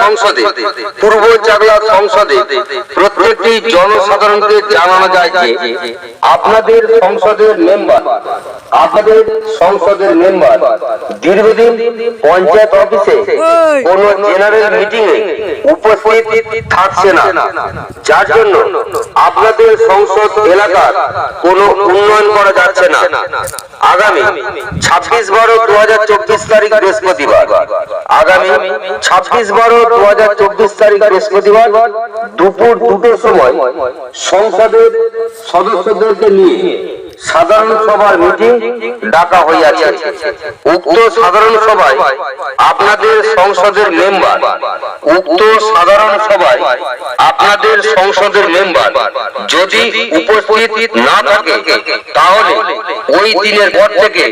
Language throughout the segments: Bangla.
সংসদে পূর্ব চাকলা সংসদে প্রত্যেকটি জনসাধারণকে জানানো যায় যে আপনাদের সংসদের মেম্বার আপনাদের সংসদের মেম্বার দীর্ঘদিন পঞ্চায়েত অফিসে কোন জেনারেল মিটিং এ উপস্থিত থাকছে না। যার জন্য আপনাদের সংসদ এলাকার কোনো উন্নয়ন করা যাচ্ছে না। আগামী ছাব্বিশ বারো দু হাজার চব্বিশ তারিখ বৃহস্পতিবার। আগামী ছাব্বিশ বারো দু হাজার চব্বিশ তারিখ বৃহস্পতিবার দুপুর দুটোর সময় সংসদের সদস্যদেরকে নিয়ে সাধারণ সভার মিটিং ডাকা হইয়াছে। উক্ত সাধারণ সভায় আপনাদের সংসদের মেম্বার উক্ত সাধারণ সভায় আপনাদের সংসদের মেম্বার যদি উপস্থিত না থাকে, তাহলে ওই দিনের পর থেকে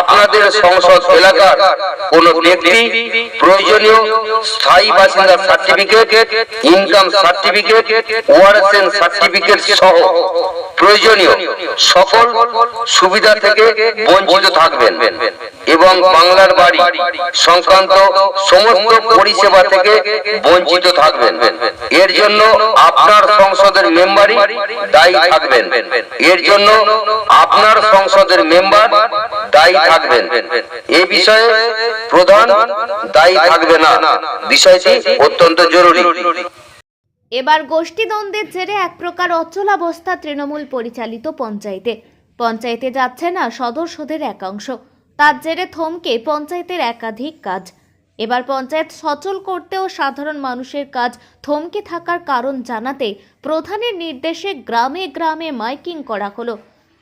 আপনাদের সংসদ এলাকার কোন ব্যক্তি প্রয়োজনীয় স্থায়ী বাসিন্দা সার্টিফিকেট ইনকাম সার্টিফিকেট ওয়ারেসেন সার্টিফিকেট সহ প্রয়োজনীয় সকল সুবিধা থেকে বঞ্চিত থাকবেন এবং বাংলার বাড়ি সংক্রান্ত সমস্ত পরিষেবা থেকে বঞ্চিত থাকবেন। এর জন্য আপনার সংসদের মেম্বারই দায়ী থাকবেন। এর জন্য আপনার সংসদের মেম্বার দায়ী থাকবেন। এ বিষয়ে প্রধান দায়ী থাকবে না। বিষয়টি অত্যন্ত জরুরি। এবার গোষ্ঠীদ্বন্দ্বের জেরে এক প্রকার অচলাবস্থা তৃণমূল পরিচালিত পঞ্চায়েতে। পঞ্চায়েতে যাচ্ছে না সদস্যদের একাংশ। তার জেরে থমকে পঞ্চায়েতের একাধিক কাজ। এবার পঞ্চায়েত সচল করতেও সাধারণ মানুষের কাজ থমকে থাকার কারণ জানাতে প্রধানের নির্দেশে গ্রামে গ্রামে মাইকিং করা হলো।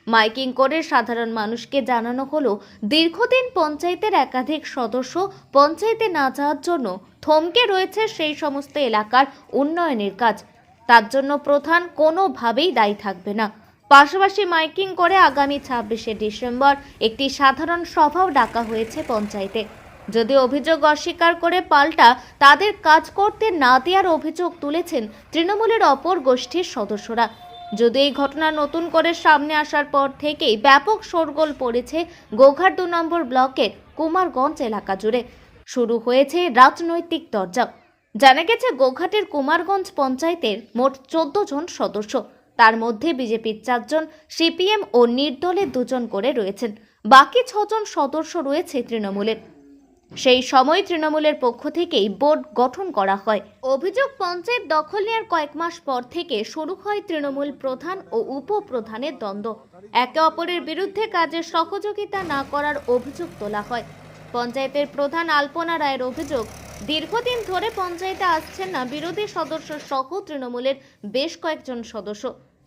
মাইকিং করে সাধারণ মানুষকে জানানো হলো, দীর্ঘদিন পঞ্চায়েতের একাধিক সদস্য পঞ্চায়েতে না যাওয়ার জন্য থমকে রয়েছে সেই সমস্ত এলাকার উন্নয়নের কাজ। তার জন্য প্রধান কোনোভাবেই দায়ী থাকবে না। পাশাপাশি মাইকিং করে আগামী ছাব্বিশে ডিসেম্বর একটি সাধারণ সভাও ডাকা হয়েছে পঞ্চায়েতে। যদি অভিযোগ অস্বীকার করে পাল্টা তাদের কাজ করতে না দেওয়ার অভিযোগ তুলেছেন তৃণমূলের অপর গোষ্ঠীর সদস্যরা। যদি এই ঘটনা নতুন করে সামনে আসার পর থেকেই ব্যাপক শোরগোল পড়েছে গোঘাট দু নম্বর ব্লকের কুমারগঞ্জ এলাকা জুড়ে। শুরু হয়েছে রাজনৈতিক দরজা জানা গেছে, গোঘাটের কুমারগঞ্জ পঞ্চায়েতের মোট চোদ্দ জন সদস্য। তার মধ্যে বিজেপির চারজন, সিপিএম ও নির্দলের দুজন করে রয়েছেন। বাকি ছজন সদস্য রয়েছে তৃণমূলের। সেই সময় তৃণমূলের পক্ষ থেকেই বোর্ড গঠন করা হয়। অভিযোগ পঞ্চায়েত দখল নেওয়ার কয়েক মাস পর থেকে শুরু হয় তৃণমূল প্রধান ও উপপ্রধানের দ্বন্দ্ব। একে অপরের বিরুদ্ধে কাজের সহযোগিতা না করার অভিযোগ তোলা হয়। পঞ্চায়েতের প্রধান আলপনা রায়ের অভিযোগ, দীর্ঘদিন ধরে পঞ্চায়েতে আসছেন না বিরোধী সদস্য সহ তৃণমূলের বেশ কয়েকজন সদস্য।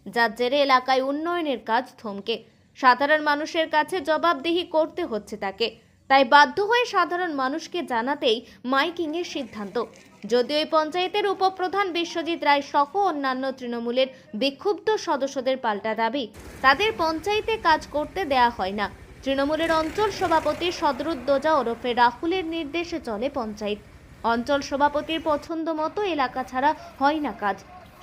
যার জেরে এলাকায় উন্নয়নের কাজ থমকে। সাধারণ মানুষের কাছে জবাবদিহি করতে হচ্ছে তাকে। তাই বাধ্য হয়ে সাধারণ মানুষকে জানাতেই মাইকিংয়ের সিদ্ধান্ত। যদিও এই পঞ্চায়েতের উপপ্রধান বিশ্বজিৎ রায় সহ অন্যান্য তৃণমূলের বিক্ষুব্ধ সদস্যদের পাল্টা দাবি, তাদের পঞ্চায়েতে কাজ করতে দেয়া হয় না। তৃণমূলের অঞ্চল সভাপতি সদরুদ্দোজা ওরফে রাহুলের নির্দেশে চলে পঞ্চায়েত। অঞ্চল সভাপতির পছন্দ মতো এলাকা ছাড়া হয় না কাজ।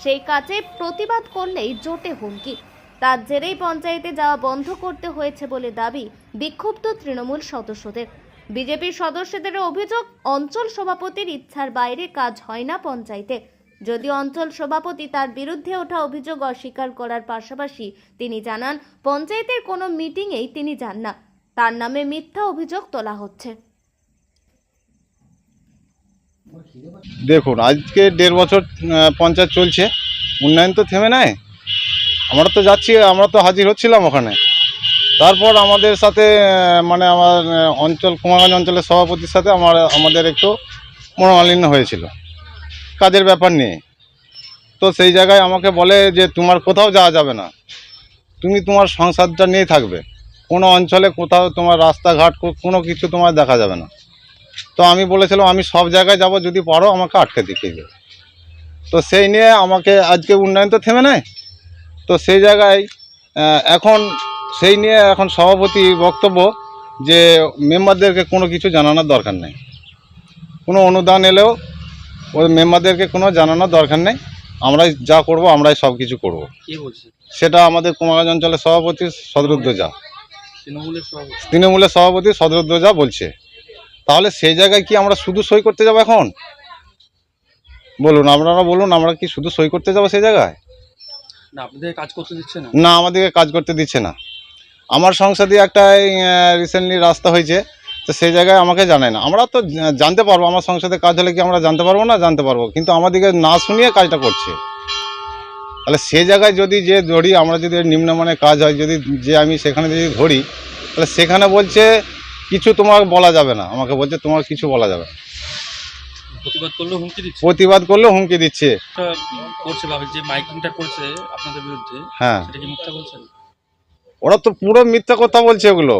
সেই কাজে প্রতিবাদ করলেই জোটে হুমকি। তার জেরেই পঞ্চায়েতে যাওয়া বন্ধ করতে হয়েছে বলে দাবি বিক্ষুব্ধ তৃণমূল সদস্যদের। বিজেপির সদস্যদের অভিযোগ, অঞ্চল সভাপতির ইচ্ছার বাইরে কাজ হয় না পঞ্চায়েতে। যদি অঞ্চল সভাপতি তার বিরুদ্ধে ওঠা অভিযোগ অস্বীকার করার পাশাপাশি তিনি জানান, পঞ্চায়েতের কোনো মিটিংয়েই তিনি যান না। তার নামে মিথ্যা অভিযোগ তোলা হচ্ছে। দেখুন, আজকে দেড় বছর পঞ্চায়েত চলছে। উন্নয়ন তো থেমে নাই। আমরা তো যাচ্ছি, আমরা তো হাজির হচ্ছিলাম ওখানে। তারপর আমাদের সাথে মানে আমার অঞ্চল, কুমারগঞ্জ অঞ্চলের সভাপতির সাথে আমার, আমাদের একটু মনোমালিন্য হয়েছিল। কাজের ব্যাপার নিয়ে। তো সেই জায়গায় আমাকে বলে যে, তোমার কোথাও যাওয়া যাবে না। তুমি তোমার সংসারটা নিয়ে থাকবে। কোনো অঞ্চলে কোথাও তোমার রাস্তাঘাট কোনো কিছু তোমার দেখা যাবে না। তো আমি বলেছিলাম, আমি সব জায়গায় যাব, যদি পারো আমাকে আটকে দেখিয়ে দেবে তো সেই নিয়ে আমাকে আজকে উন্নয়ন তো থেমে নেয় তো সেই জায়গায় এখন সেই নিয়ে এখন সভাপতি বক্তব্য যে মেম্বারদেরকে কোনো কিছু জানানোর দরকার নেই। কোনো অনুদান এলেও ওই মেম্বারদেরকে কোনো জানানোর দরকার নেই। আমরাই যা করব আমরাই সব কিছু করব। কে বলছে? সেটা আমাদের কুমারগঞ্জ অঞ্চলের সভাপতি সদরুদ্দোজা তৃণমূলের সভাপতি। সদরুদ্দোজা বলছে। তাহলে সেই জায়গায় কি আমরা শুধু সই করতে যাব এখন? বলুন আপনারা বলুন আমরা কি শুধু সই করতে যাব সেই জায়গায়? না আপনাদের কাজ করতে দিচ্ছে না আমাদেরকে কাজ করতে দিচ্ছে না। আমার সংসদে একটা রিসেন্টলি রাস্তা হয়েছে তো সেই জায়গায় আমাকে জানায় না। আমরা তো জানতে পারব আমার সংসদে কাজ হলে কি আমরা জানতে পারব না? জানতে পারব। কিন্তু আমাদেরকে না শুনিয়ে কাজটা করছে। তাহলে সে জায়গায় যদি যে ধরি আমরা যদি নিম্নমানের কাজ হয় যদি যে আমি সেখানে যদি ধরি তাহলে সেখানে বলছে কিছু তোমার বলা যাবে না। আমাকে বলছে তোমার কিছু বলা যাবে। প্রতিবাদ করলেও হুমকি দিচ্ছে? প্রতিবাদ করলে হুমকি দিচ্ছে। করছে যে মাইকিংটা করছে আপনাদের বিরুদ্ধে হ্যাঁ। সেটা কি মিথ্যা বলছেন? ওরা তো পুরো মিথ্যা কথা বলছে ওগুলো।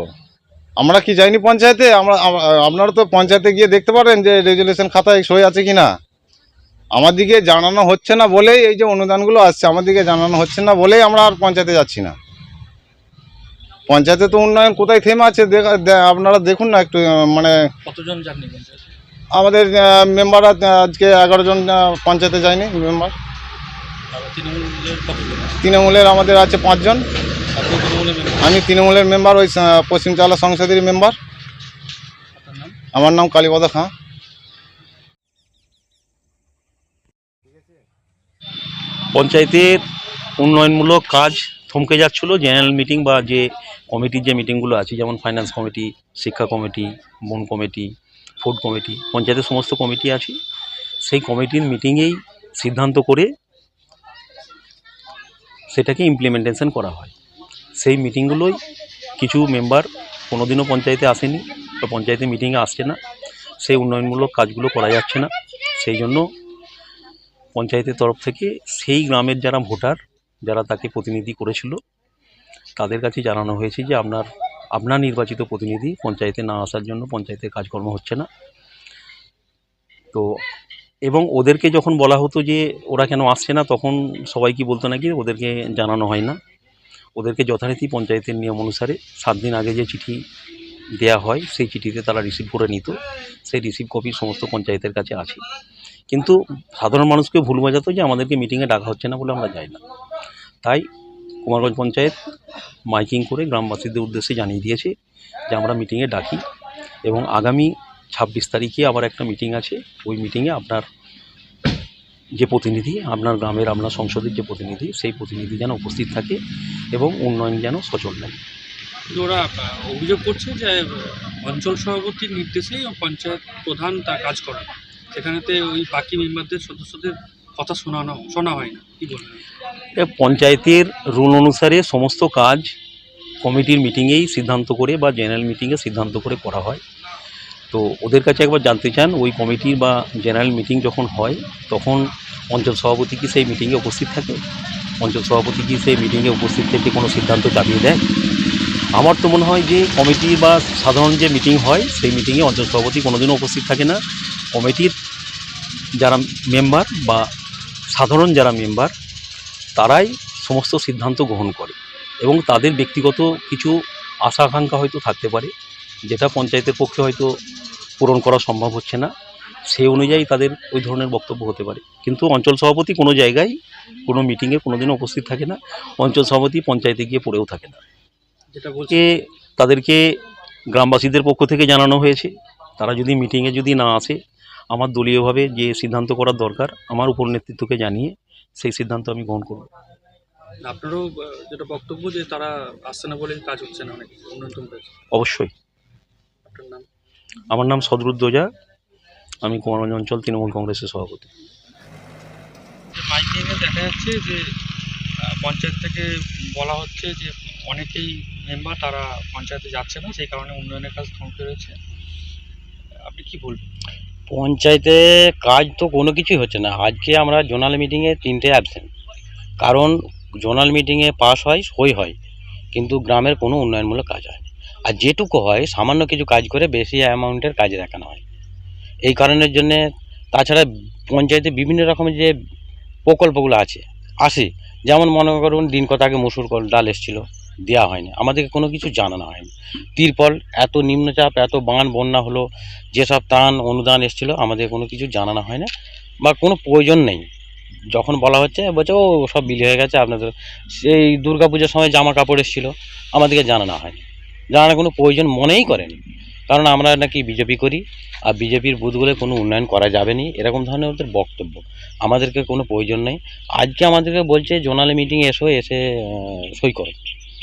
আমরা কি যাইনি পঞ্চায়েতে? আমরা আপনারা তো পঞ্চায়েতে গিয়ে দেখতে পারেন যে রেজুলেশন খাতায় সই আছে কি না আমাদিকে জানানো হচ্ছে না বলেই এই যে অনুদানগুলো আসছে আমাদিকে জানানো হচ্ছে না বলেই আমরা আর পঞ্চায়েতে যাচ্ছি না। পঞ্চায়েতে তো উন্নয়ন কোথায় থেমে আছে আপনারা দেখুন না একটু মানে কতজন আমাদের মেম্বার আজকে এগারো জন পঞ্চায়েতে যায়নি মেম্বার। তৃণমূলের আমাদের আছে পাঁচজন। আমি তৃণমূলের মেম্বার, ওই পশ্চিম চালা সংসদের মেম্বার। আমার নাম কালীপদ খাঁ। পঞ্চায়েতের উন্নয়নমূলক কাজ থমকে যাচ্ছিল জেনারেল মিটিং বা যে কমিটির যে মিটিংগুলো আছে, যেমন ফাইন্যান্স কমিটি শিক্ষা কমিটি বন কমিটি ফুড কমিটি পঞ্চায়েতের সমস্ত কমিটি আছে। সেই কমিটির মিটিংয়েই সিদ্ধান্ত করে সেটাকে ইমপ্লিমেন্টেশন করা হয়। সেই মিটিংগুলোই কিছু মেম্বার কোনোদিনও পঞ্চায়েতে আসেনি, বা পঞ্চায়েতে মিটিংয়ে আসছে না, সেই উন্নয়নমূলক কাজগুলো করা যাচ্ছে না। সেই জন্য পঞ্চায়েতের তরফ থেকে সেই গ্রামের যারা ভোটার, যারা তাকে প্রতিনিধি করেছিল, তাদের কাছে জানানো হয়েছে যে আপনার আপনার নির্বাচিত প্রতিনিধি পঞ্চায়েতে না আসার জন্য পঞ্চায়েতের কাজকর্ম হচ্ছে না। তো, এবং ওদেরকে যখন বলা হতো যে ওরা কেন আসছে না, তখন সবাই কি বলতো নাকি, ওদেরকে জানানো হয় না। ওদেরকে যথারীতি পঞ্চায়েতের নিয়ম অনুসারে সাত দিন আগে যে চিঠি দেয়া হয়, সেই চিঠিতে তারা রিসিভ করে নিত। সেই রিসিভ কপি সমস্ত পঞ্চায়েতের কাছে আছে। কিন্তু সাধারণ মানুষকে ভুল বোঝাতো যে আমাদেরকে মিটিংয়ে ডাকা হচ্ছে না বলে আমরা যাই না। তাই কুমারগঞ্জ পঞ্চায়েত মাইকিং করে গ্রামবাসীদের উদ্দেশ্যে জানিয়ে দিয়েছে যে আমরা মিটিংয়ে ডাকি এবং আগামী ছাব্বিশ তারিখে আবার একটা মিটিং আছে। ওই মিটিংয়ে আপনার যে প্রতিনিধি আপনার গ্রামের আপনার সংসদের যে প্রতিনিধি সেই প্রতিনিধি যেন উপস্থিত থাকে এবং উন্নয়ন যেন সচল কিন্তু ওরা অভিযোগ করছে যে অঞ্চল সভাপতির নির্দেশেই পঞ্চায়েত প্রধান তা কাজ করে সেখানেতে ওই বাকি মেম্বারদের সদস্যদের কথা শোনানো শোনা হয় না। কি বলবেন? পঞ্চায়েতের রুল অনুসারে সমস্ত কাজ কমিটির মিটিংয়েই সিদ্ধান্ত করে বা জেনারেল মিটিংয়ে সিদ্ধান্ত করে করা হয়। তো ওদের কাছে একবার জানতে চান, ওই কমিটির বা জেনারেল মিটিং যখন হয়, তখন অঞ্চল সভাপতি কি সেই মিটিংয়ে উপস্থিত থাকে? অঞ্চল সভাপতি কি সেই মিটিংয়ে উপস্থিত থেকে কোনো সিদ্ধান্ত চাপিয়ে দেয়? আমার তো মনে হয় যে কমিটি বা সাধারণ যে মিটিং হয়, সেই মিটিংয়ে অঞ্চল সভাপতি কোনোদিনও উপস্থিত থাকে না। কমিটির যারা মেম্বার বা সাধারণ যারা মেম্বার তারাই সমস্ত সিদ্ধান্ত গ্রহণ করে এবং তাদের ব্যক্তিগত কিছু আশা আকাঙ্ক্ষা হয়তো থাকতে পারে। যেটা পঞ্চায়েতের পক্ষে হয়তো পূরণ করা সম্ভব হচ্ছে না সেই অনুযায়ী তাদের ওই ধরনের বক্তব্য হতে পারে। কিন্তু অঞ্চল সভাপতি কোনো জায়গায় কোনো মিটিংয়ে কোনোদিনও উপস্থিত থাকে না অঞ্চল সভাপতি পঞ্চায়েতে গিয়ে পড়েও থাকে না। যেটা বলছে তাদেরকে গ্রামবাসীদের পক্ষ থেকে জানানো হয়েছে তারা যদি মিটিংয়ে যদি না আসে আমার দলীয়ভাবে যে সিদ্ধান্ত করার দরকার আমার উপর নেতৃত্বকে জানিয়ে সেই সিদ্ধান্ত আমি গ্রহণ করব। আপনারও যেটা বক্তব্য যে তারা আসছে না বলে কাজ হচ্ছে না অনেক অবশ্যই। আপনার নাম? আমার নাম সদরুদ্দ ওঝা আমি কুমারগঞ্জ অঞ্চল তৃণমূল কংগ্রেসের সভাপতি। মাইকিংয়ে দেখা যাচ্ছে যে পঞ্চায়েত থেকে বলা হচ্ছে যে অনেকেই মেম্বার তারা পঞ্চায়েতে যাচ্ছে না সেই কারণে উন্নয়নের কাজ থমকে রয়েছে। আপনি কি বলবেন? পঞ্চায়েতে কাজ তো কোনো কিছুই হচ্ছে না। আজকে আমরা জোনাল মিটিংয়ে তিনটে অ্যাবসেন্ট কারণ জোনাল মিটিংয়ে পাস হয় সই হয়। কিন্তু গ্রামের কোনো উন্নয়নমূলক কাজ হয়। আর যেটুকু হয়, সামান্য কিছু কাজ করে বেশি অ্যামাউন্টের কাজ দেখানো হয়। এই কারণের জন্যে তাছাড়া পঞ্চায়েতে বিভিন্ন রকমের যে প্রকল্পগুলো আছে, আসে। যেমন মনে করুন, দিন কত আগে মুসুর কল, ডাল এসেছিল দেওয়া হয়নি। আমাদেরকে কোনো কিছু জানানো হয়নি। তিরপল, এত নিম্নচাপ, এত বান, বন্যা হলো, যেসব ত্রাণ, অনুদান এসেছিল, আমাদের কোনো কিছু জানানো হয় না বা কোনো প্রয়োজন নেই। যখন বলা হচ্ছে, বলছে, ও, সব বিলি হয়ে গেছে, আপনাদের সেই দুর্গা পুজোর সময় জামা কাপড় এসেছিল, আমাদেরকে জানানো হয়নি। জানানোর কোনো প্রয়োজন মনেই করেনি। কারণ আমরা নাকি বিজেপি করি, আর বিজেপির বুথগুলো কোনো উন্নয়ন করা যাবে না, এরকম ধরনের ওদের বক্তব্য। আমাদেরকে কোনো প্রয়োজন নেই। আজকে আমাদেরকে বলছে, জোনালে মিটিং এসো, এসে সই করো।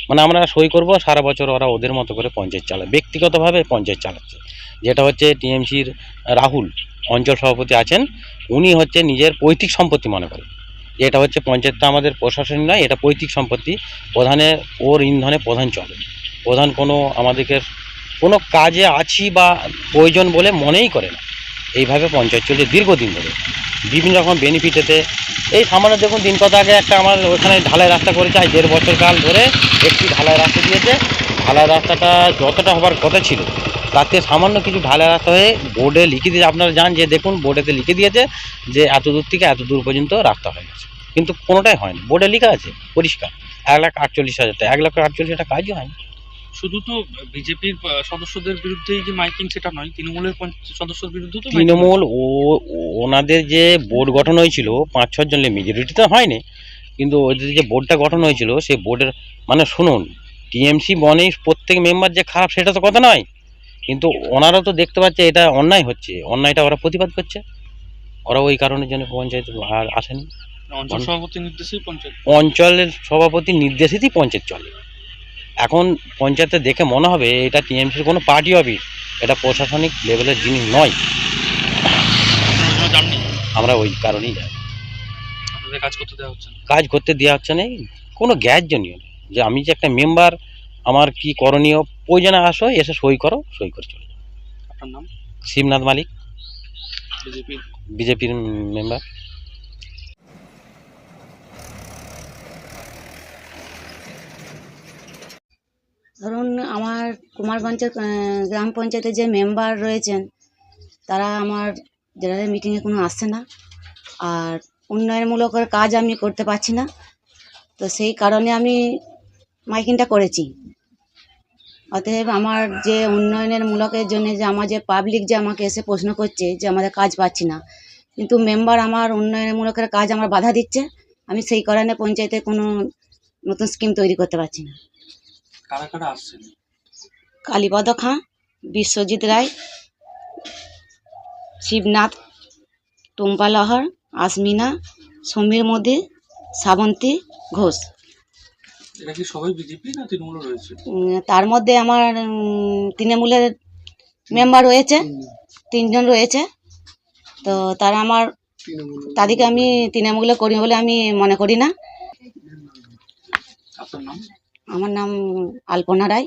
মানে আমরা সই করব, সারা বছর ওরা ওদের মতো করে পঞ্চায়েত চালায়। ব্যক্তিগতভাবে পঞ্চায়েত চালাচ্ছে। যেটা হচ্ছে টিএমসির রাহুল, অঞ্চল সভাপতি আছেন, উনি হচ্ছে নিজের পৈতৃক সম্পত্তি মনে করেন। যেটা হচ্ছে পঞ্চায়েতটা আমাদের প্রশাসনিক নয়, এটা পৈতৃক সম্পত্তি। প্রধানের ওর ইন্ধনে প্রধান চলে। প্রধান কোনো আমাদেরকে কোনো কাজে আছি বা প্রয়োজন বলে মনেই করে না। এইভাবে পঞ্চায়েত চলছে দীর্ঘদিন ধরে। বিভিন্ন রকম বেনিফিটেতে এই সামান্য দেখুন দিন কত আগে একটা আমার ওখানে ঢালাই রাস্তা করেছে, আজ দেড় বছর কাল ধরে একটি ঢালাই রাস্তা দিয়েছে। ঢালাই রাস্তাটা যতটা হবার কথা ছিল, তাতে সামান্য কিছু ঢালাই রাস্তা হয়ে বোর্ডে লিখে দিয়ে আপনারা যান যে দেখুন বোর্ডেতে লিখে দিয়েছে যে এত দূর থেকে এত দূর পর্যন্ত রাস্তা হয়ে গেছে। কিন্তু কোনোটাই হয়নি। বোর্ডে লেখা আছে, পরিষ্কার। এক লাখ আটচল্লিশ হাজার টাকা। এক লাখ আটচল্লিশ হাজার কাজই হয়নি। শুধু তো বিজেপির সদস্যদের বিরুদ্ধেই যে মাইকিং সেটা নয় তৃণমূলের সদস্যদের বিরুদ্ধে তো তৃণমূল ও ওনাদের যে বোর্ড গঠন হয়েছিল পাঁচ ছজনের মেজরিটি তো হয়নি কিন্তু ওদের যে বোর্ডটা গঠন হয়েছিল সেই বোর্ডের মানে শুনুন টিএমসি বনেই প্রত্যেক মেম্বার যে খারাপ সেটা তো কথা নয় কিন্তু ওনারা তো দেখতে পাচ্ছে এটা অন্যায় হচ্ছে অন্যায়টা ওরা প্রতিবাদ করছে ওরা ওই কারণের জন্য পঞ্চায়েত আর আসেনি। অঞ্চল সভাপতির নির্দেশেই পঞ্চায়েত। অঞ্চলের সভাপতির নির্দেশিতই পঞ্চায়েত চলে। এখন পঞ্চায়েতে দেখে মনে হবে এটা টিএমসির কোনো পার্টি অফিস এটা প্রশাসনিক লেভেলের জিনিস নয় আমরা ওই কারণেই যাই। কাজ করতে দেওয়া হচ্ছে না? কাজ করতে দেওয়া হচ্ছে না কোনো গ্যাসজনীয় নেই যে আমি যে একটা মেম্বার আমার কি করণীয় প্রয়োজনে আসো এসে সই করো সই করে চলে যাও। আপনার নাম? শিবনাথ মালিক বিজেপির? বিজেপির মেম্বার আমার কুমারগঞ্জের গ্রাম পঞ্চায়েতের যে মেম্বার রয়েছেন, তারা আমার জেনারেল মিটিংয়ে কোনো আসছে না। আর উন্নয়নমূলক কাজ আমি করতে পারছি না। তো সেই কারণে আমি মাইকিংটা করেছি। অতএব আমার যে উন্নয়নের মূলকের জন্য যে আমার যে পাবলিক যে আমাকে এসে প্রশ্ন করছে যে আমাদের কাজ পাচ্ছি না, কিন্তু মেম্বার আমার উন্নয়নমূলকের কাজ আমার বাধা দিচ্ছে। আমি সেই কারণে পঞ্চায়েতে কোনো নতুন স্কিম তৈরি করতে পারছি না। কারা কারা কালীপদ খাঁ বিশ্বজিৎ রায় শিবনাথ টুম্পা লহর আসমিনা সমীর মোদি শ্রাবন্তী ঘোষ। তার মধ্যে আমার তৃণমূলের মেম্বার রয়েছে তিনজন। রয়েছে। তো তারা আমার তাদেরকে আমি তৃণমূলে করি বলে আমি মনে করি না। আমার নাম আলপনা রায়।